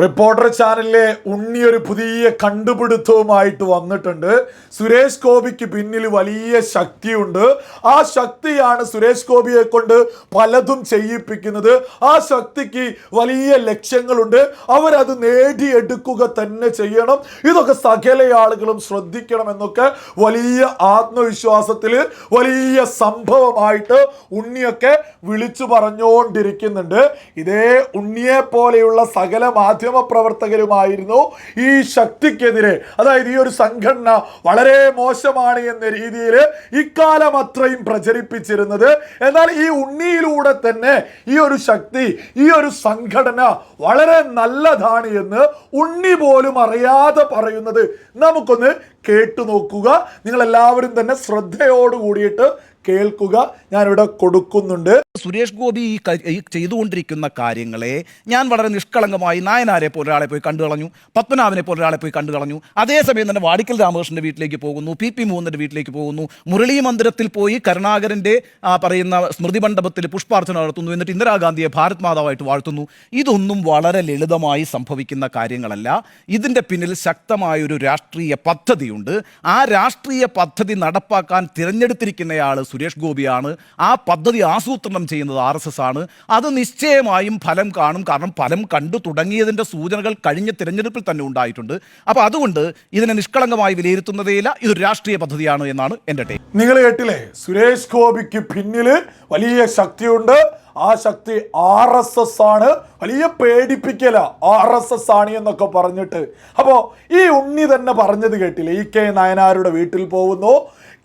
Reporter ചാനലിലെ ഉണ്ണിയൊരു പുതിയ കണ്ടുപിടുത്തവുമായിട്ട് വന്നിട്ടുണ്ട്. സുരേഷ് ഗോപിക്ക് പിന്നിൽ വലിയ ശക്തിയുണ്ട്. ആ ശക്തിയാണ് സുരേഷ് ഗോപിയെ കൊണ്ട് പലതും ചെയ്യിപ്പിക്കുന്നത്. ആ ശക്തിക്ക് വലിയ ലക്ഷ്യങ്ങളുണ്ട്. അവരത് നേടിയെടുക്കുക തന്നെ ചെയ്യണം. ഇതൊക്കെ സകല ആളുകളും ശ്രദ്ധിക്കണം എന്നൊക്കെ വലിയ ആത്മവിശ്വാസത്തിൽ വലിയ സംഭവമായിട്ട് ഉണ്ണിയൊക്കെ വിളിച്ചു പറഞ്ഞുകൊണ്ടിരിക്കുന്നുണ്ട്. ഇതേ ഉണ്ണിയെ പോലെയുള്ള സകല മാധ്യമ പ്രവർത്തകരുമായിരുന്നു ഈ ശക്തിക്കെതിരെ. അതായത് ഈ ഒരു സംഘടന വളരെ മോശമാണ് എന്ന രീതിയിൽ ഇക്കാലം അത്രയും പ്രചരിപ്പിച്ചിരുന്നത്. എന്നാൽ ഈ ഉണ്ണിയിലൂടെ തന്നെ ഈ ഒരു ശക്തി ഈ ഒരു സംഘടന വളരെ നല്ലതാണ് എന്ന് ഉണ്ണി പോലും അറിയാതെ പറയുന്നത്. നമുക്കൊന്ന് കേട്ടു നോക്കുക. നിങ്ങളെല്ലാവരും തന്നെ ശ്രദ്ധയോട് കൂടിയിട്ട് കേൾക്കുക. ഞാനിവിടെ കൊടുക്കുന്നുണ്ട്. സുരേഷ് ഗോപി ഈ ചെയ്തുകൊണ്ടിരിക്കുന്ന കാര്യങ്ങളെ ഞാൻ വളരെ നിഷ്കളങ്കമായി നായനാരെ പോലെ ഒരാളെ പോയി കണ്ടു കളഞ്ഞു. പത്മനാഭനെ പോലെ ഒരാളെ പോയി കണ്ടു കളഞ്ഞു. അതേസമയം തന്നെ വാടിക്കൽ രാമകൃഷ്ണന്റെ വീട്ടിലേക്ക് പോകുന്നു. പി പി മോഹന്റെ വീട്ടിലേക്ക് പോകുന്നു. മുരളി മന്ദിരത്തിൽ പോയി കരുണാകരന്റെ ആ, പറയുന്ന സ്മൃതി മണ്ഡപത്തിൽ പുഷ്പാർച്ചന നടത്തുന്നു. എന്നിട്ട് ഇന്ദിരാഗാന്ധിയെ ഭാരത് മാതാവായിട്ട് വാഴ്ത്തുന്നു. ഇതൊന്നും വളരെ ലളിതമായി സംഭവിക്കുന്ന കാര്യങ്ങളല്ല. ഇതിന്റെ പിന്നിൽ ശക്തമായൊരു രാഷ്ട്രീയ പദ്ധതിയുണ്ട്. ആ രാഷ്ട്രീയ പദ്ധതി നടപ്പാക്കാൻ തിരഞ്ഞെടുത്തിരിക്കുന്നയാൾ സുരേഷ് ഗോപിയാണ്. ആ പദ്ധതി ആസൂത്രണം ചെയ്യുന്നത് ആർ എസ് എസ് ആണ്. അത് നിശ്ചയമായും ഫലം കാണും. കാരണം ഫലം കണ്ടു തുടങ്ങിയതിന്റെ സൂചനകൾ കഴിഞ്ഞ തിരഞ്ഞെടുപ്പിൽ തന്നെ ഉണ്ടായിട്ടുണ്ട്. അപ്പോൾ അതുകൊണ്ട് ഇതിനെ നിഷ്കളങ്കമായി വിലയിരുത്തുന്നതേയില്ല. ഇതൊരു രാഷ്ട്രീയ പദ്ധതിയാണ് എന്നാണ് എന്റെ ടേക്ക്. നിങ്ങൾ കേട്ടില്ലേ? സുരേഷ് ഗോപിക്ക് പിന്നിൽ വലിയ ശക്തിയുണ്ട്. ആ ശക്തി ആർ എസ് എസ് ആണ്. വലിയ പേടിപ്പിക്കല ആർ എസ് എസ് ആണ് എന്നൊക്കെ പറഞ്ഞിട്ട്. അപ്പോൾ ഈ ഉണ്ണി തന്നെ പറഞ്ഞത് കേട്ടില്ലേ? ഇ കെ നായനാരുടെ വീട്ടിൽ പോകുന്നു.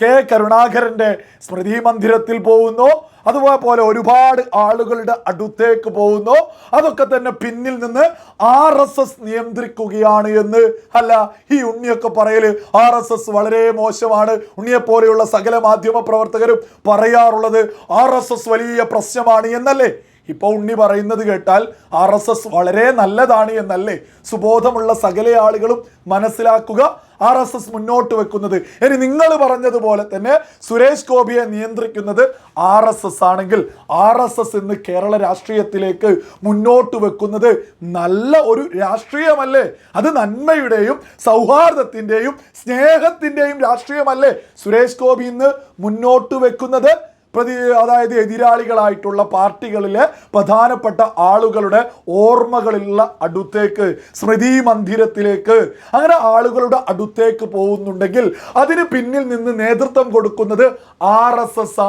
കെ കരുണാകരന്റെ സ്മൃതി മന്ദിരത്തിൽ പോകുന്നു. അതുപോലെ ഒരുപാട് ആളുകളുടെ അടുത്തേക്ക് പോകുന്നു. അതൊക്കെ തന്നെ പിന്നിൽ നിന്ന് ആർ എസ് എസ് നിയന്ത്രിക്കുകയാണ് എന്ന് അല്ല ഈ ഉണ്ണിയൊക്കെ പറയൽ ആർ എസ് എസ് വളരെ മോശമാണ്. ഉണ്ണിയെ പോലെയുള്ള സകല മാധ്യമ പ്രവർത്തകരും പറയാറുള്ളത് ആർ എസ് എസ് വലിയ പ്രശ്നമാണ് എന്നല്ലേ? ഇപ്പോൾ ഉണ്ണി പറയുന്നത് കേട്ടാൽ ആർ എസ് എസ് വളരെ നല്ലതാണ് എന്നല്ലേ സുബോധമുള്ള സകല ആളുകളും മനസ്സിലാക്കുക ആർ എസ് എസ് മുന്നോട്ട് വെക്കുന്നത്. ഇനി നിങ്ങൾ പറഞ്ഞതുപോലെ തന്നെ സുരേഷ് ഗോപിയെ നിയന്ത്രിക്കുന്നത് ആർ എസ് എസ് ആണെങ്കിൽ ആർ എസ് എസ് ഇന്ന് കേരള രാഷ്ട്രീയത്തിലേക്ക് മുന്നോട്ട് വെക്കുന്നത് നല്ല ഒരു രാഷ്ട്രീയമല്ലേ? അത് നന്മയുടെയും സൗഹാർദ്ദത്തിന്റെയും സ്നേഹത്തിന്റെയും രാഷ്ട്രീയമല്ലേ? സുരേഷ് ഗോപി ഇന്ന് മുന്നോട്ട് വെക്കുന്നത് പ്രതി അതായത് എതിരാളികളായിട്ടുള്ള പാർട്ടികളിലെ പ്രധാനപ്പെട്ട ആളുകളുടെ ഓർമ്മകളിലുള്ള അടുത്തേക്ക് സ്മൃതി മന്ദിരത്തിലേക്ക് അങ്ങനെ ആളുകളുടെ അടുത്തേക്ക് പോകുന്നുണ്ടെങ്കിൽ അതിന് പിന്നിൽ നിന്ന് നേതൃത്വം കൊടുക്കുന്നത് ആർ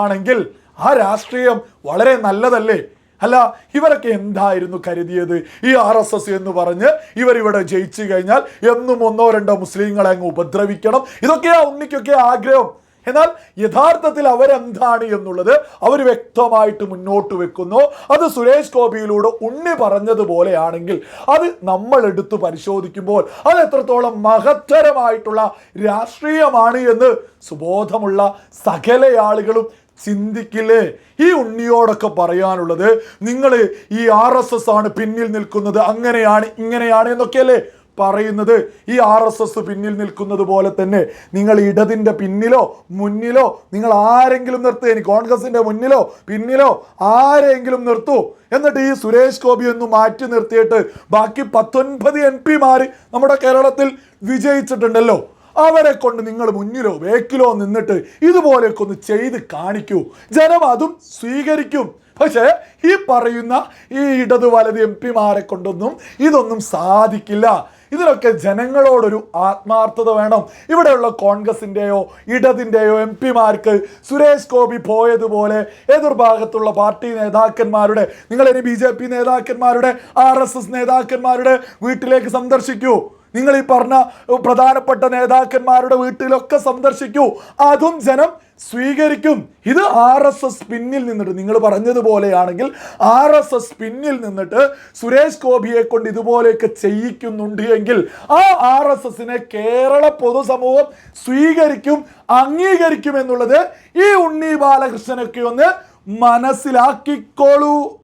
ആണെങ്കിൽ ആ രാഷ്ട്രീയം വളരെ നല്ലതല്ലേ? അല്ല ഇവരൊക്കെ എന്തായിരുന്നു കരുതിയത്? ഈ ആർ എസ് എസ് എന്ന് പറഞ്ഞ് ഇവരിവിടെ ജയിച്ചു കഴിഞ്ഞാൽ എന്നും ഒന്നോ രണ്ടോ മുസ്ലിങ്ങളെ അങ്ങ് ഉപദ്രവിക്കണം. ഇതൊക്കെയാ ഉണ്ണിക്കൊക്കെ ആഗ്രഹം. എന്നാൽ യഥാർത്ഥത്തിൽ അവരെന്താണ് എന്നുള്ളത് അവർ വ്യക്തമായിട്ട് മുന്നോട്ട് വെക്കുന്നു. അത് സുരേഷ് ഗോപിയിലൂടെ ഉണ്ണി പറഞ്ഞതുപോലെയാണെങ്കിൽ അത് നമ്മൾ എടുത്ത് പരിശോധിക്കുമ്പോൾ അത് എത്രത്തോളം മഹത്തരമായിട്ടുള്ള രാഷ്ട്രീയമാണ് എന്ന് സുബോധമുള്ള സകല ആളുകളും ചിന്തിക്കില്ലേ? ഈ ഉണ്ണിയോടൊക്കെ പറയാനുള്ളത് നിങ്ങൾ ഈ ആർ ആണ് പിന്നിൽ നിൽക്കുന്നത് അങ്ങനെയാണ് ഇങ്ങനെയാണ് എന്നൊക്കെയല്ലേ? പറയുന്നത് ഈ ആർ എസ് എസ് പിന്നിൽ നിൽക്കുന്നത് പോലെ തന്നെ നിങ്ങൾ ഇടതിന്റെ പിന്നിലോ മുന്നിലോ നിങ്ങൾ ആരെങ്കിലും നിർത്തുക ഇനി കോൺഗ്രസിന്റെ മുന്നിലോ പിന്നിലോ ആരെങ്കിലും നിർത്തൂ. എന്നിട്ട് ഈ സുരേഷ് ഗോപി ഒന്ന് മാറ്റി നിർത്തിയിട്ട് ബാക്കി പത്തൊൻപത് എം പിമാർ നമ്മുടെ കേരളത്തിൽ വിജയിച്ചിട്ടുണ്ടല്ലോ. അവരെ കൊണ്ട് നിങ്ങൾ മുന്നിലോ വേക്കിലോ നിന്നിട്ട് ഇതുപോലെയൊക്കെ ഒന്ന് ചെയ്ത് കാണിക്കൂ. ജനം അതും സ്വീകരിക്കും. പക്ഷേ ഈ പറയുന്ന ഈ ഇടത് വലത് എം പിമാരെ കൊണ്ടൊന്നും ഇതൊന്നും സാധിക്കില്ല. ഇതിലൊക്കെ ജനങ്ങളോടൊരു ആത്മാർത്ഥത വേണം. ഇവിടെയുള്ള കോൺഗ്രസിന്റെയോ ഇടതിന്റെയോ എം പിമാർക്ക് സുരേഷ് ഗോപി പോയതുപോലെ എതിർഭാഗത്തുള്ള പാർട്ടി നേതാക്കന്മാരുടെ നിങ്ങൾ ഇനി ബി ജെ പി നേതാക്കന്മാരുടെ ആർ എസ് എസ് നേതാക്കന്മാരുടെ വീട്ടിലേക്ക് സന്ദർശിക്കൂ. നിങ്ങൾ ഈ പറഞ്ഞ പ്രധാനപ്പെട്ട നേതാക്കന്മാരുടെ വീട്ടിലൊക്കെ സന്ദർശിക്കൂ. അതും ജനം സ്വീകരിക്കും. ഇത് ആർ എസ് എസ് പിന്നിൽ നിന്നിട്ട് നിങ്ങൾ പറഞ്ഞതുപോലെയാണെങ്കിൽ ആർ എസ് എസ് പിന്നിൽ നിന്നിട്ട് സുരേഷ് ഗോപിയെ കൊണ്ട് ഇതുപോലെയൊക്കെ ചെയ്യിക്കുന്നുണ്ട് എങ്കിൽ ആ ആർ എസ് എസിനെ കേരള പൊതുസമൂഹം സ്വീകരിക്കും അംഗീകരിക്കും എന്നുള്ളത് ഈ ഉണ്ണി ബാലകൃഷ്ണനൊക്കെ ഒന്ന് മനസ്സിലാക്കിക്കോളൂ.